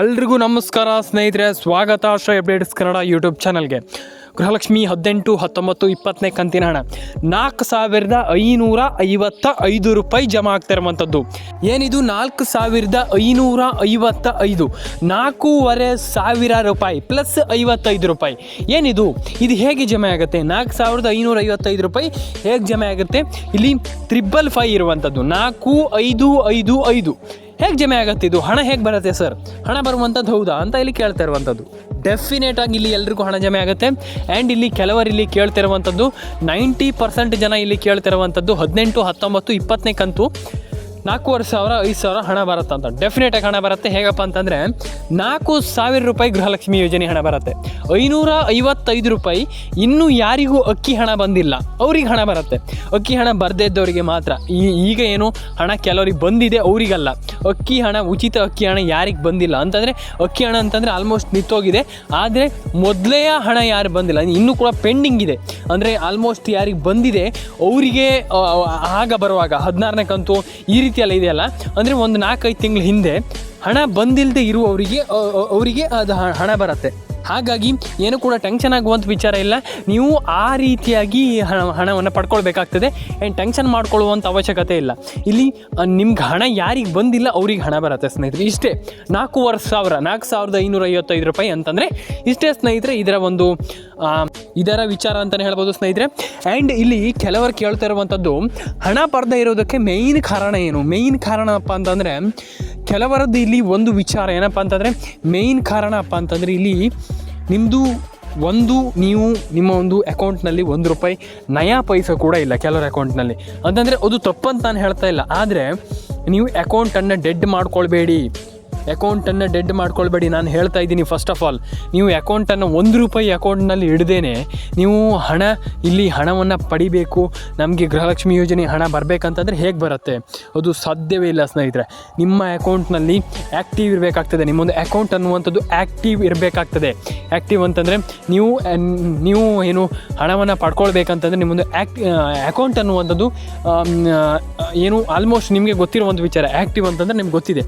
ಎಲ್ರಿಗೂ ನಮಸ್ಕಾರ, ಸ್ನೇಹಿತರೆ. ಸ್ವಾಗತ ಶ್ರೀ ಅಪ್ಡೇಟ್ಸ್ ಕನ್ನಡ ಯೂಟ್ಯೂಬ್ ಚಾನಲ್ಗೆ. ಗೃಹಲಕ್ಷ್ಮಿ ಹದಿನೆಂಟು, ಹತ್ತೊಂಬತ್ತು, ಇಪ್ಪತ್ತನೇ ಕಂತಿನ ಹಣ. ನಾಲ್ಕು ಸಾವಿರದ ಐನೂರ ಐವತ್ತ ಐದು ರೂಪಾಯಿ ಜಮಾ ಆಗ್ತಾ ಇರುವಂಥದ್ದು. ಏನಿದು? ನಾಲ್ಕು ಸಾವಿರದ ಐನೂರ ಐವತ್ತ ಐದು. ನಾಲ್ಕೂವರೆ ಸಾವಿರ ರೂಪಾಯಿ ಪ್ಲಸ್ ಐವತ್ತೈದು ರೂಪಾಯಿ. ಏನಿದು? ಇದು ಹೇಗೆ ಜಮೆ ಆಗುತ್ತೆ? ನಾಲ್ಕು ಸಾವಿರದ ಐನೂರ ಐವತ್ತೈದು ರೂಪಾಯಿ ಹೇಗೆ ಜಮೆ ಆಗುತ್ತೆ? ಇಲ್ಲಿ ತ್ರಿಬಲ್ ಫೈ ಇರುವಂಥದ್ದು. ನಾಲ್ಕು ಐದು ಐದು ಐದು. ಹೇಗೆ ಜಮೆ ಆಗತ್ತೆ ಇದು? ಹಣ ಹೇಗೆ ಬರುತ್ತೆ ಸರ್? ಹಣ ಬರುವಂಥದ್ದು ಹೌದಾ ಅಂತ ಇಲ್ಲಿ ಕೇಳ್ತಾ ಇರುವಂಥದ್ದು ಡೆಫಿನೇಟ್ ಆಗಿ ಇಲ್ಲಿ ಎಲ್ರಿಗೂ ಹಣ ಜಮೆ ಆಗುತ್ತೆ. ಆ್ಯಂಡ್ ಇಲ್ಲಿ ಕೆಲವರು ಇಲ್ಲಿ ಕೇಳ್ತಿರುವಂಥದ್ದು ನೈಂಟಿ ಪರ್ಸೆಂಟ್ ಜನ ಇಲ್ಲಿ ಕೇಳ್ತಿರುವಂಥದ್ದು ಹದಿನೆಂಟು, ಹತ್ತೊಂಬತ್ತು, ಇಪ್ಪತ್ತನೇ ಕಂತು. ನಾಲ್ಕೂವರೆ ಸಾವಿರ, ಐದು ಸಾವಿರ ಹಣ ಬರುತ್ತೆ ಅಂತ. ಡೆಫಿನೆಟ್ ಆಗಿ ಹಣ ಬರುತ್ತೆ. ಹೇಗಪ್ಪ ಅಂತಂದರೆ, ನಾಲ್ಕು ಸಾವಿರ ರೂಪಾಯಿ ಗೃಹಲಕ್ಷ್ಮಿ ಯೋಜನೆ ಹಣ ಬರುತ್ತೆ. ಐನೂರ ಐವತ್ತೈದು ರೂಪಾಯಿ ಇನ್ನೂ ಯಾರಿಗೂ ಅಕ್ಕಿ ಹಣ ಬಂದಿಲ್ಲ. ಅವ್ರಿಗೆ ಹಣ ಬರುತ್ತೆ. ಅಕ್ಕಿ ಹಣ ಬರದೇ ಇದ್ದವರಿಗೆ ಮಾತ್ರ. ಈ, ಈಗ ಏನು ಹಣ ಕೆಲವರಿಗೆ ಬಂದಿದೆ, ಅವರಿಗಲ್ಲ. ಅಕ್ಕಿ ಹಣ, ಉಚಿತ ಅಕ್ಕಿ ಹಣ ಯಾರಿಗೆ ಬಂದಿಲ್ಲ? ಅಂತಂದರೆ, ಅಕ್ಕಿ ಹಣ ಅಂತಂದರೆ ಆಲ್ಮೋಸ್ಟ್ ನಿಂತೋಗಿದೆ. ಆದರೆ ಮೊದಲೇ ಹಣ ಯಾರು ಬಂದಿಲ್ಲ? ಇನ್ನೂ ಕೂಡ ಪೆಂಡಿಂಗ್ ಇದೆ. ಅಂದರೆ ಆಲ್ಮೋಸ್ಟ್ ಯಾರಿಗೆ ಬಂದಿದೆ, ಅವರಿಗೆ ಆಗ ಬರುವಾಗ, ಹದಿನಾರನೇ ಕಂತು ಈ ಎಲ್ಲ ಇದೆಯಲ್ಲ? ಅಂದರೆ ಒಂದು ನಾಲ್ಕೈದು ತಿಂಗಳ ಹಿಂದೆ ಹಣ ಬಂದಿಲ್ಲದೆ ಇರುವವರಿಗೆ ಅವರಿಗೆ ಅದು ಹಣ ಬರುತ್ತೆ. ಹಾಗಾಗಿ ಏನು ಕೂಡ ಟೆನ್ಷನ್ ಆಗುವಂಥ ವಿಚಾರ ಇಲ್ಲ. ನೀವು ಆ ರೀತಿಯಾಗಿ ಹಣ, ಹಣವನ್ನು ಪಡ್ಕೊಳ್ಬೇಕಾಗ್ತದೆ. ಆ್ಯಂಡ್ ಟೆನ್ಷನ್ ಮಾಡ್ಕೊಳ್ಳುವಂಥ ಅವಶ್ಯಕತೆ ಇಲ್ಲ. ಇಲ್ಲಿ ನಿಮ್ಗೆ ಹಣ ಯಾರಿಗೆ ಬಂದಿಲ್ಲ ಅವ್ರಿಗೆ ಹಣ ಬರುತ್ತೆ ಸ್ನೇಹಿತರೆ. ಇಷ್ಟೇ, ನಾಲ್ಕೂವರೆ ಸಾವಿರ, ನಾಲ್ಕು ಸಾವಿರದ ಐನೂರ ಐವತ್ತೈದು ರೂಪಾಯಿ ಅಂತಂದರೆ, ಇಷ್ಟೇ ಸ್ನೇಹಿತರೆ ಇದರ ಒಂದು ಇದರ ವಿಚಾರ ಅಂತಲೇ ಹೇಳ್ಬೋದು ಸ್ನೇಹಿತರೆ. ಆ್ಯಂಡ್ ಇಲ್ಲಿ ಕೆಲವರು ಕೇಳ್ತಾ ಇರುವಂಥದ್ದು ಹಣ ಪಡೆದೇ ಇರೋದಕ್ಕೆ ಮೇಯ್ನ್ ಕಾರಣ ಏನು? ಮೇಯ್ನ್ ಕಾರಣಪ್ಪ ಅಂತಂದರೆ ಕೆಲವರದ್ದು ಇಲ್ಲಿ ಒಂದು ವಿಚಾರ ಏನಪ್ಪ ಅಂತಂದರೆ ಮೇಯ್ನ್ ಕಾರಣಪ್ಪ ಅಂತಂದರೆ ಇಲ್ಲಿ ನಿಮ್ಮದು ಒಂದು, ನೀವು ನಿಮ್ಮ ಒಂದು ಅಕೌಂಟ್ನಲ್ಲಿ ಒಂದು ರೂಪಾಯಿ ನಯಾ ಪೈಸೆ ಕೂಡ ಇಲ್ಲ ಕೆಲವರ ಅಕೌಂಟ್ನಲ್ಲಿ. ಅಂತಂದರೆ ಅದು ತಪ್ಪಂತ ನಾನು ಹೇಳ್ತಾ ಇಲ್ಲ. ಆದರೆ, ನೀವು ಅಕೌಂಟನ್ನು ಡೆಡ್ ಮಾಡ್ಕೊಳ್ಬೇಡಿ. ಅಕೌಂಟನ್ನು ಡೆಡ್ ಮಾಡ್ಕೊಳ್ಬೇಡಿ. ನಾನು ಹೇಳ್ತಾ ಇದ್ದೀನಿ ಫಸ್ಟ್ ಆಫ್ ಆಲ್ ನೀವು ಅಕೌಂಟನ್ನು ಒಂದು ರೂಪಾಯಿ ಅಕೌಂಟ್ನಲ್ಲಿ ಇಡದೇನೆ ನೀವು ಹಣ, ಇಲ್ಲಿ ಹಣವನ್ನು ಪಡಿಬೇಕು. ನಮಗೆ ಗೃಹಲಕ್ಷ್ಮಿ ಯೋಜನೆ ಹಣ ಬರಬೇಕಂತಂದರೆ ಹೇಗೆ ಬರುತ್ತೆ? ಅದು ಸಾಧ್ಯವೇ ಇಲ್ಲ ಸ್ನೇಹಿತರೆ. ನಿಮ್ಮ ಅಕೌಂಟ್ನಲ್ಲಿ ಆ್ಯಕ್ಟಿವ್ ಇರಬೇಕಾಗ್ತದೆ. ನಿಮ್ಮೊಂದು ಅಕೌಂಟ್ ಅನ್ನುವಂಥದ್ದು ಆ್ಯಕ್ಟಿವ್ ಇರಬೇಕಾಗ್ತದೆ. ಆ್ಯಕ್ಟಿವ್ ಅಂತಂದರೆ ನೀವು ನೀವು ಏನು ಹಣವನ್ನು ಪಡ್ಕೊಳ್ಬೇಕಂತಂದರೆ ನಿಮ್ಮೊಂದು ಆ್ಯಕ್ಟ್ ಅಕೌಂಟ್ ಅನ್ನುವಂಥದ್ದು ಏನು ಆಲ್ಮೋಸ್ಟ್ ನಿಮಗೆ ಗೊತ್ತಿರೋ ಒಂದು ವಿಚಾರ. ಆ್ಯಕ್ಟಿವ್ ಅಂತಂದರೆ ನಿಮ್ಗೆ ಗೊತ್ತಿದೆ.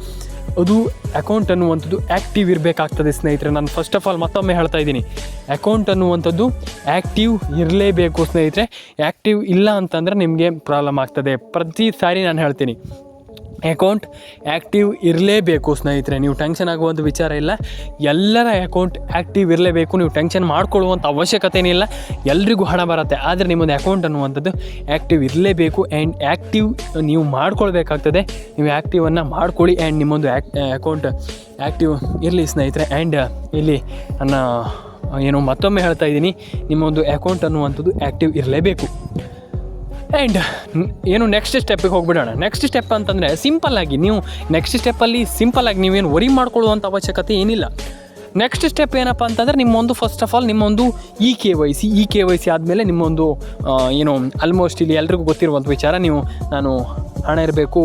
ಅದು ಅಕೌಂಟ್ ಅನ್ನುವಂಥದ್ದು ಆ್ಯಕ್ಟಿವ್ ಇರಬೇಕಾಗ್ತದೆ ಸ್ನೇಹಿತರೆ. ನಾನು ಫಸ್ಟ್ ಆಫ್ ಆಲ್ ಮತ್ತೊಮ್ಮೆ ಹೇಳ್ತಾ ಇದ್ದೀನಿ. ಅಕೌಂಟ್ ಅನ್ನುವಂಥದ್ದು ಆ್ಯಕ್ಟಿವ್ ಇರಲೇಬೇಕು ಸ್ನೇಹಿತರೆ. ಆ್ಯಕ್ಟಿವ್ ಇಲ್ಲ ಅಂತಂದರೆ ನಿಮಗೆ ಪ್ರಾಬ್ಲಮ್ ಆಗ್ತದೆ. ಪ್ರತಿ ಸಾರಿ ನಾನು ಹೇಳ್ತೀನಿ. ಅಕೌಂಟ್ ಆ್ಯಕ್ಟಿವ್ ಇರಲೇಬೇಕು, ಸ್ನೇಹಿತರೆ. ನೀವು ಟೆನ್ಷನ್ ಆಗುವಂಥ ವಿಚಾರ ಇಲ್ಲ. ಎಲ್ಲರ ಅಕೌಂಟ್ ಆ್ಯಕ್ಟಿವ್ ಇರಲೇಬೇಕು. ನೀವು ಟೆನ್ಷನ್ ಮಾಡ್ಕೊಳ್ಳುವಂಥ ಅವಶ್ಯಕತೆ ಏನಿಲ್ಲ ಎಲ್ರಿಗೂ ಹಣ ಬರುತ್ತೆ. ಆದರೆ ನಿಮ್ಮದು ಅಕೌಂಟ್ ಅನ್ನುವಂಥದ್ದು ಆ್ಯಕ್ಟಿವ್ ಇರಲೇಬೇಕು ಆ್ಯಂಡ್ ಆ್ಯಕ್ಟಿವ್ ನೀವು ಮಾಡ್ಕೊಳ್ಬೇಕಾಗ್ತದೆ. ನೀವು ಆ್ಯಕ್ಟಿವನ್ನು ಮಾಡ್ಕೊಳ್ಳಿ ಆ್ಯಂಡ್ ನಿಮ್ಮೊಂದು ಆ್ಯಕ್ ಅಕೌಂಟ್ ಆ್ಯಕ್ಟಿವ್ ಇರಲಿ, ಸ್ನೇಹಿತರೆ. ಆ್ಯಂಡ್ ಇಲ್ಲಿ ನನ್ನ ಏನು ಮತ್ತೊಮ್ಮೆ ಹೇಳ್ತಾ ಇದ್ದೀನಿ. ನಿಮ್ಮೊಂದು ಅಕೌಂಟ್ ಅನ್ನುವಂಥದ್ದು ಆ್ಯಕ್ಟಿವ್ ಇರಲೇಬೇಕು. ಆ್ಯಂಡ್ ಏನು ನೆಕ್ಸ್ಟ್ ಸ್ಟೆಪ್ಪಿಗೆ ಹೋಗ್ಬಿಡೋಣ. ನೆಕ್ಸ್ಟ್ ಸ್ಟೆಪ್ ಅಂತಂದರೆ ಸಿಂಪಲ್ಲಾಗಿ ನೀವು ನೆಕ್ಸ್ಟ್ ಸ್ಟೆಪ್ಪಲ್ಲಿ ಸಿಂಪಲ್ಲಾಗಿ ನೀವೇನು ವರಿ ಮಾಡ್ಕೊಳ್ಳುವಂಥ ಅವಶ್ಯಕತೆ ಏನಿಲ್ಲ. ನೆಕ್ಸ್ಟ್ ಸ್ಟೆಪ್ ಏನಪ್ಪ ಅಂತಂದರೆ ನಿಮ್ಮೊಂದು ಫಸ್ಟ್ ಆಫ್ ಆಲ್ ನಿಮ್ಮೊಂದು E K Y C E K Y C ಆದಮೇಲೆ ನಿಮ್ಮೊಂದು ಏನು ಆಲ್ಮೋಸ್ಟ್ ಇಲ್ಲಿ ಎಲ್ರಿಗೂ ಗೊತ್ತಿರುವಂಥ ವಿಚಾರ ನೀವು ನಾನು ಹಣ ಇರಬೇಕು,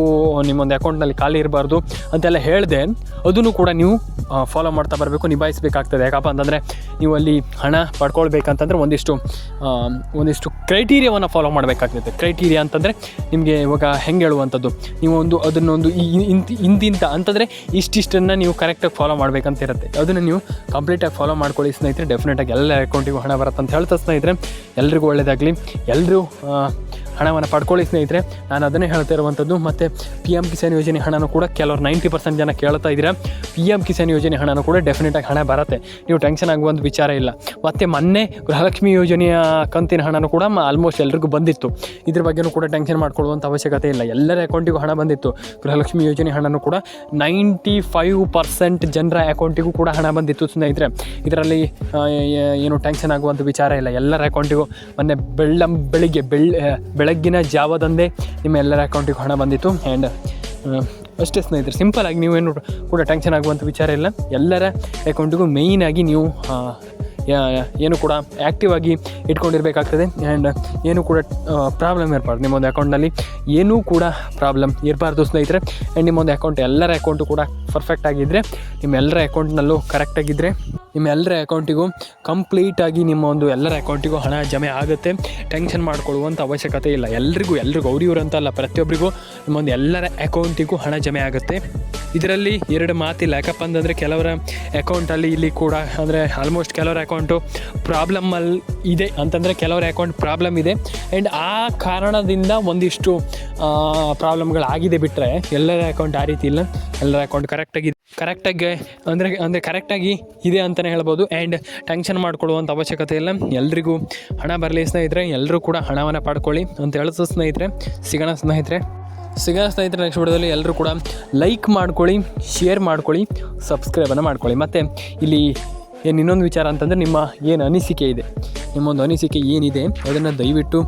ನಿಮ್ಮೊಂದು ಅಕೌಂಟ್ನಲ್ಲಿ ಖಾಲಿ ಇರಬಾರ್ದು ಅಂತೆಲ್ಲ ಹೇಳಿದೆ. ಅದನ್ನು ಕೂಡ ನೀವು ಫಾಲೋ ಮಾಡ್ತಾ ಬರಬೇಕು, ನಿಭಾಯಿಸಬೇಕಾಗ್ತದೆ. ಯಾಕಪ್ಪ ಅಂತಂದರೆ ನೀವು ಅಲ್ಲಿ ಹಣ ಪಡ್ಕೊಳ್ಬೇಕಂತಂದ್ರೆ ಒಂದಿಷ್ಟು ಒಂದಿಷ್ಟು ಕ್ರೈಟೀರಿಯಾವನ್ನು ಫಾಲೋ ಮಾಡಬೇಕಾಗ್ತದೆ. ಕ್ರೈಟೀರಿಯಾ ಅಂತಂದರೆ ನಿಮಗೆ ಇವಾಗ ಹೆಂಗೆ ಹೇಳುವಂಥದ್ದು? ನೀವು ಒಂದು, ಅದನ್ನೊಂದು ಇಂತಿ, ಇಂತಿಂತ ಅಂತಂದರೆ ಇಷ್ಟಿಷ್ಟನ್ನು ನೀವು ಕರೆಕ್ಟಾಗಿ ಫಾಲೋ ಮಾಡಬೇಕಂತ ಇರುತ್ತೆ ಅದನ್ನು ನೀವು ಕಂಪ್ಲೀಟಾಗಿ ಫಾಲೋ ಮಾಡ್ಕೊಳ್ಳಿ ಸ್ನೇಹಿತರೆ. ಡೆಫಿನೆಟಾಗಿ ಎಲ್ಲ ಅಕೌಂಟಿಗೂ ಹಣ ಬರುತ್ತೆ ಅಂತ ಹೇಳ್ತಾ ಸ್ನೇಹಿತರೆ. ಎಲ್ರಿಗೂ ಒಳ್ಳೆಯದಾಗಲಿ ಎಲ್ಲರೂ ಹಣವನ್ನು ಪಡ್ಕೊಳ್ಳಿ ಸ್ನೇಹಿತರೆ. ನಾನು ಅದನ್ನೇ ಹೇಳ್ತಾ ಇರುವಂಥದ್ದು ಮತ್ತು ಪಿ ಎಂ ಕಿಸಾನ್ ಯೋಜನೆ ಹಣನೂ ಕೂಡ ಕೆಲವರು ನೈಂಟಿ ಪರ್ಸೆಂಟ್ ಜನ ಕೇಳ್ತಾ ಇದ್ದೀರಾ. ಪಿ ಎಂ ಕಿಸಾನ್ ಯೋಜನೆ ಹಣನೂ ಕೂಡ ಡೆಫಿನೆಟಾಗಿ ಹಣ ಬರುತ್ತೆ. ನೀವು ಟೆನ್ಷನ್ ಆಗುವಂಥ ವಿಚಾರ ಇಲ್ಲ. ಮತ್ತು ಮೊನ್ನೆ ಗೃಹಲಕ್ಷ್ಮಿ ಯೋಜನೆಯ ಕಂತಿನ ಹಣನೂ ಕೂಡ ಆಲ್ಮೋಸ್ಟ್ ಎಲ್ರಿಗೂ ಬಂದಿತ್ತು. ಇದ್ರ ಬಗ್ಗೆನೂ ಕೂಡ ಟೆನ್ಷನ್ ಮಾಡ್ಕೊಳ್ಳುವಂಥ ಅವಶ್ಯಕತೆ ಇಲ್ಲ. ಎಲ್ಲರ ಅಕೌಂಟಿಗೂ ಹಣ ಬಂದಿತ್ತು. ಗೃಹಲಕ್ಷ್ಮಿ ಯೋಜನೆ ಹಣನೂ ಕೂಡ ನೈಂಟಿ ಫೈವ್ ಪರ್ಸೆಂಟ್ ಜನರ ಅಕೌಂಟಿಗೂ ಕೂಡ ಹಣ ಬಂದಿತ್ತು ಸ್ನೇಹಿತರೆ. ಇದರಲ್ಲಿ ಏನು ಟೆನ್ಷನ್ ಆಗುವಂಥ ವಿಚಾರ ಇಲ್ಲ. ಎಲ್ಲರ ಅಕೌಂಟಿಗೂ ಮೊನ್ನೆ ಬೆಳ್ಳಂ, ಬೆಳಿಗ್ಗೆ, ಬೆಳ್ ಬೆಳಗ್ಗಿನ ಜಾವದಂದೇ ನಿಮ್ಮ ಎಲ್ಲರ ಅಕೌಂಟಿಗೂ ಹಣ ಬಂದಿತ್ತು. ಆ್ಯಂಡ್ ಅಷ್ಟೇ ಸ್ನೇಹಿತರೆ ಸಿಂಪಲಾಗಿ ನೀವೇನು ಕೂಡ ಟೆನ್ಷನ್ ಆಗುವಂಥ ವಿಚಾರ ಇಲ್ಲ. ಎಲ್ಲರ ಅಕೌಂಟಿಗೂ ಮೇಯ್ನಾಗಿ ನೀವು ಏನು ಕೂಡ ಆ್ಯಕ್ಟಿವ್ ಆಗಿ ಇಟ್ಕೊಂಡಿರಬೇಕಾಗ್ತದೆ. ಆ್ಯಂಡ್ ಏನು ಕೂಡ ಪ್ರಾಬ್ಲಮ್ ಇರಬಾರ್ದು ನಿಮ್ಮೊಂದು ಅಕೌಂಟ್ನಲ್ಲಿ ಏನೂ ಕೂಡ ಪ್ರಾಬ್ಲಮ್ ಇರಬಾರ್ದು ಸ್ನೇಹಿತರೆ. ಆ್ಯಂಡ್ ನಿಮ್ಮೊಂದು ಅಕೌಂಟ್ ಎಲ್ಲರ ಅಕೌಂಟು ಕೂಡ ಪರ್ಫೆಕ್ಟ್ ಆಗಿದ್ದರೆ ನಿಮ್ಮೆಲ್ಲರ ಅಕೌಂಟ್ನಲ್ಲೂ ಕರೆಕ್ಟಾಗಿದ್ದರೆ ನಿಮ್ಮೆಲ್ಲರ ಅಕೌಂಟಿಗೂ ಕಂಪ್ಲೀಟಾಗಿ ನಿಮ್ಮ ಒಂದು ಎಲ್ಲರ ಅಕೌಂಟಿಗೂ ಹಣ ಜಮೆ ಆಗುತ್ತೆ. ಟೆನ್ಷನ್ ಮಾಡ್ಕೊಳ್ಳುವಂಥ ಅವಶ್ಯಕತೆ ಇಲ್ಲ. ಎಲ್ರಿಗೂ ಎಲ್ರಿಗೂ ಅವ್ರು ಇವ್ರು ಅಂತಲ್ಲ ಪ್ರತಿಯೊಬ್ಬರಿಗೂ ನಿಮ್ಮೊಂದು ಎಲ್ಲರ ಅಕೌಂಟಿಗೂ ಹಣ ಜಮೆ ಆಗುತ್ತೆ. ಇದರಲ್ಲಿ ಎರಡು ಮಾತಿಲ್ಲ ಯಾಕಪ್ಪ ಅಂತಂದರೆ ಕೆಲವರ ಅಕೌಂಟಲ್ಲಿ ಇಲ್ಲಿ ಕೂಡ ಅಂದರೆ ಆಲ್ಮೋಸ್ಟ್ ಕೆಲವರ ಅಕೌಂಟು ಪ್ರಾಬ್ಲಮ್ಮಲ್ಲಿ ಇದೆ ಅಂತಂದರೆ ಕೆಲವರ ಅಕೌಂಟ್ ಪ್ರಾಬ್ಲಮ್ ಇದೆ. ಆ್ಯಂಡ್ ಆ ಕಾರಣದಿಂದ ಒಂದಿಷ್ಟು ಪ್ರಾಬ್ಲಮ್ಗಳಾಗಿದೆ ಬಿಟ್ಟರೆ ಎಲ್ಲರ ಅಕೌಂಟ್ ಆ ರೀತಿ ಇಲ್ಲ. ಎಲ್ಲರ ಅಕೌಂಟ್ ಕರೆಕ್ಟಾಗಿ ಕರೆಕ್ಟಾಗಿ ಅಂದರೆ ಅಂದರೆ ಕರೆಕ್ಟಾಗಿ ಇದೆ ಅಂತಲೇ ಹೇಳ್ಬೋದು. ಆ್ಯಂಡ್ ಟೆನ್ಷನ್ ಮಾಡ್ಕೊಳ್ಳುವಂಥ ಅವಶ್ಯಕತೆ ಇಲ್ಲ. ಎಲ್ರಿಗೂ ಹಣ ಬರಲಿ ಸ್ನೇಹಿತರೆ. ಎಲ್ಲರೂ ಕೂಡ ಹಣವನ್ನು ಪಡ್ಕೊಳ್ಳಿ ಅಂತ ಹೇಳ್ತು ಸ್ನೇಹಿತರೆ. ಸಿಗೋಣ ಸ್ನೇಹಿತರೆ. ಸಿಗೋಣ ಸ್ನೇಹಿತರೆ ನೆಕ್ಸ್ಟ್ ವಿಡಿಯೋದಲ್ಲಿ ಎಲ್ಲರೂ ಕೂಡ ಲೈಕ್ ಮಾಡ್ಕೊಳ್ಳಿ ಶೇರ್ ಮಾಡ್ಕೊಳ್ಳಿ ಸಬ್ಸ್ಕ್ರೈಬನ್ನು ಮಾಡ್ಕೊಳ್ಳಿ. ಮತ್ತು ಇಲ್ಲಿ ಏನು ಇನ್ನೊಂದು ವಿಚಾರ ಅಂತಂದರೆ ನಿಮ್ಮ ಏನು ಅನಿಸಿಕೆ ಇದೆ? ನಿಮ್ಮೊಂದು ಅನಿಸಿಕೆ ಏನಿದೆ? ಅದನ್ನು ದಯವಿಟ್ಟು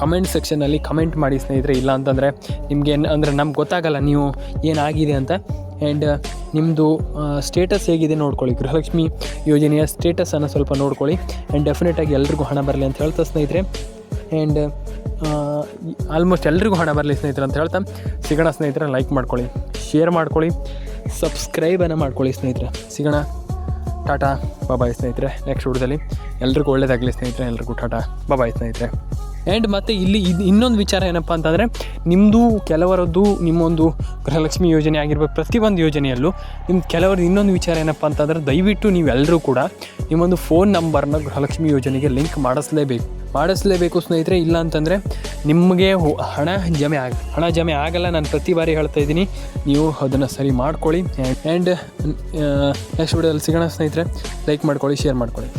ಕಮೆಂಟ್ ಸೆಕ್ಷನಲ್ಲಿ ಕಮೆಂಟ್ ಮಾಡಿ ಸ್ನೇಹಿತರೆ. ಇಲ್ಲ ಅಂತಂದರೆ ನಿಮಗೆ ಅಂದರೆ ನಮ್ಗೆ ಗೊತ್ತಾಗಲ್ಲ ನೀವು ಏನಾಗಿದೆ ಅಂತ. ಆ್ಯಂಡ್ ನಿಮ್ಮದು ಸ್ಟೇಟಸ್ ಹೇಗಿದೆ ನೋಡ್ಕೊಳ್ಳಿ. ಗೃಹಲಕ್ಷ್ಮಿ ಯೋಜನೆಯ ಸ್ಟೇಟಸನ್ನು ಸ್ವಲ್ಪ ನೋಡ್ಕೊಳ್ಳಿ. ಆ್ಯಂಡ್ ಡೆಫಿನೆಟಾಗಿ ಎಲ್ರಿಗೂ ಹಣ ಬರಲಿ ಅಂತ ಹೇಳ್ತಾ ಸ್ನೇಹಿತರೆ. ಆ್ಯಂಡ್ ಆಲ್ಮೋಸ್ಟ್ ಎಲ್ರಿಗೂ ಹಣ ಬರಲಿ ಸ್ನೇಹಿತರು ಅಂತ ಹೇಳ್ತಾ, ಸಿಗೋಣ ಸ್ನೇಹಿತರೆ ಲೈಕ್ ಮಾಡ್ಕೊಳ್ಳಿ ಶೇರ್ ಮಾಡ್ಕೊಳ್ಳಿ ಸಬ್ಸ್ಕ್ರೈಬನ್ನು ಮಾಡ್ಕೊಳ್ಳಿ ಸ್ನೇಹಿತರೆ. ಸಿಗೋಣ, ಟಾಟಾ ಬಾಬಾಯ್ ಸ್ನೇಹಿತರೆ ನೆಕ್ಸ್ಟ್ ವಿಡಿಯೋದಲ್ಲಿ ಎಲ್ರಿಗೂ ಒಳ್ಳೇದಾಗಲಿ ಸ್ನೇಹಿತರೆ, ಎಲ್ರಿಗೂ ಟಾಟಾ ಬಾಬಾಯ್ ಸ್ನೇಹಿತರೆ. ಆ್ಯಂಡ್ ಮತ್ತು ಇಲ್ಲಿ ಇದು ಇನ್ನೊಂದು ವಿಚಾರ ಏನಪ್ಪ ಅಂತಂದರೆ ನಿಮ್ಮದು ಕೆಲವರದ್ದು ನಿಮ್ಮೊಂದು ಗೃಹಲಕ್ಷ್ಮಿ ಯೋಜನೆ ಆಗಿರ್ಬೋದು ಪ್ರತಿಯೊಂದು ಯೋಜನೆಯಲ್ಲೂ ನಿಮ್ಮ ಕೆಲವರದ್ದು ಇನ್ನೊಂದು ವಿಚಾರ ಏನಪ್ಪ ಅಂತಂದರೆ, ದಯವಿಟ್ಟು ನೀವೆಲ್ಲರೂ ಕೂಡ ನಿಮ್ಮೊಂದು ಫೋನ್ ನಂಬರ್ನ ಗೃಹಲಕ್ಷ್ಮಿ ಯೋಜನೆಗೆ ಲಿಂಕ್ ಮಾಡಿಸ್ಲೇಬೇಕು. ಮಾಡಿಸ್ಲೇಬೇಕು ಸ್ನೇಹಿತರೆ, ಇಲ್ಲ ಅಂತಂದರೆ ನಿಮಗೆ ಹಣ ಜಮೆ ಆಗ, ಹಣ ಜಮೆ ಆಗಲ್ಲ, ನಾನು ಪ್ರತಿ ಬಾರಿ ಹೇಳ್ತಾ ಇದ್ದೀನಿ, ನೀವು ಅದನ್ನು ಸರಿ ಮಾಡ್ಕೊಳ್ಳಿ. ಆ್ಯಂಡ್ ನೆಕ್ಸ್ಟ್ ವಿಡಿಯೋದಲ್ಲಿ ಸಿಗೋಣ ಸ್ನೇಹಿತರೆ. ಲೈಕ್ ಮಾಡ್ಕೊಳ್ಳಿ ಶೇರ್ ಮಾಡ್ಕೊಳ್ಳಿ.